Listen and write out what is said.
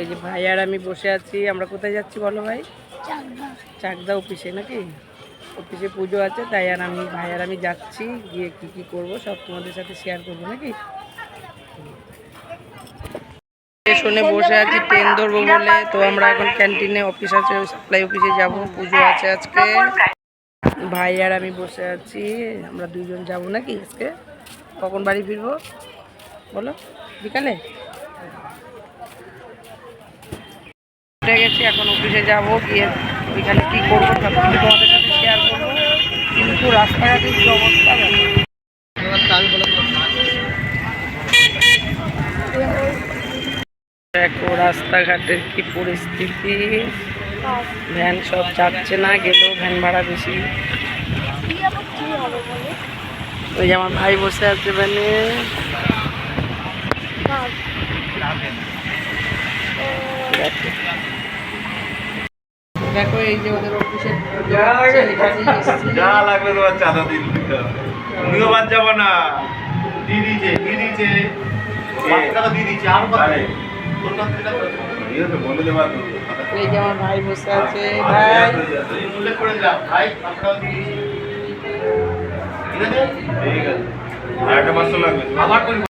এই যে ভাই আর আমি বসে আছি, আমরা কোথায় যাচ্ছি বলো ভাই? চাকদা অফিসে নাকি? অফিসে পুজো আছে, তাই আর আমি, ভাই আর আমি যাচ্ছি, গিয়ে কি কি করব সব তোমাদের সাথে শেয়ার করব নাকি? শুনে বসে আছি ট্রেন ধরবো বলে, তো আমরা এখন ক্যান্টিনে অফিস আছে সাপ্লাই অফিসে যাব, পুজো আছে আজকে। ভাই আর আমি বসে আছি, আমরা দুজন যাব নাকি আজকে? কখন বাড়ি ফিরবো? বলো, বিকালে? গেছি, এখন অফিসে যাব, গিয়ে ওইখানে কী করব সব তোমাদের সাথে শেয়ার করব। কিন্তু রাস্তাঘাটের কি অবস্থা দেখো। রাস্তাঘাটের কি পরিস্থিতি। ভ্যান সব যাচ্ছে না, গেলেও ভ্যান ভাড়া বেশি। ওই আমার ভাই বসে আছে ভ্যানে। দেখো। দেখো এই যে ওদের অফিসের যা লাগবে তোমার চাঁদা দিন দিতে হবে। তুমিও বাদ যাব না। দিয়ে দিয়েছে দিয়ে দিয়েছে টাকা দিয়ে দিয়েছে আর এই যে আমার ভাই বসে আছে ভাই। উল্লেখ করে দিলাম ভাই আপনারা দিয়ে ঠিক আছে? আর একটা মাসও লাগবে। আবার